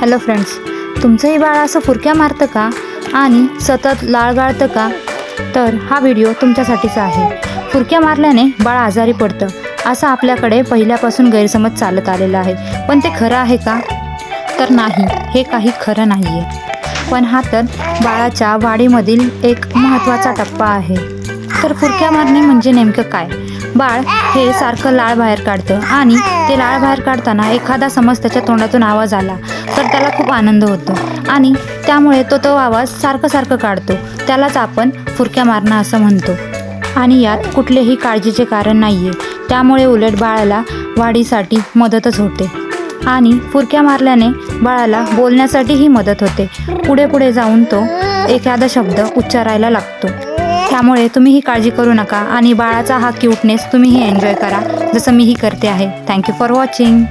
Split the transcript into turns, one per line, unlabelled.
Hello friends तुमचंही बाळ असं फुरक्या मारतं का? आणि सतत लाळ गाळतं का? तर हा व्हिडिओ तुमच्यासाठीचा आहे. फुरक्या मारल्याने बाळ आजारी पडतं असं आपल्याकडे पहिल्यापासून गैरसमज चालत आलेला आहे. पण ते खरं आहे का? तर नाही हे काही खरं नाही आहे पण हा तर बाळाच्या वाढीमधील एक महत्त्वाचा टप्पा आहे. तर फुरक्या मारणे म्हणजे नेमकं काय? बाळ हे सारखं लाळ बाहेर काढतं आणि ते लाळ बाहेर काढताना एखादा समज त्याच्या तोंडातून आवाज आला तर त्याला खूप आनंद होतो. आणि त्यामुळे तो तो आवाज सारखं सारखं काढतो. त्यालाच आपण फुरक्या मारणं असं म्हणतो. आणि यात कुठलेही काळजीचे कारण नाही आहे त्यामुळे उलट बाळाला वाढीसाठी मदतच होते. आणि फुरक्या मारल्याने बाळाला बोलण्यासाठीही मदत होते. पुढे पुढे जाऊन तो एखादा शब्द उच्चारायला लागतो. त्यामुळे तुम्हीही काळजी करू नका आणि बाळाचा हा क्यूटनेस तुम्हीही एन्जॉय करा जसं मीही करते आहे. Thank you for watching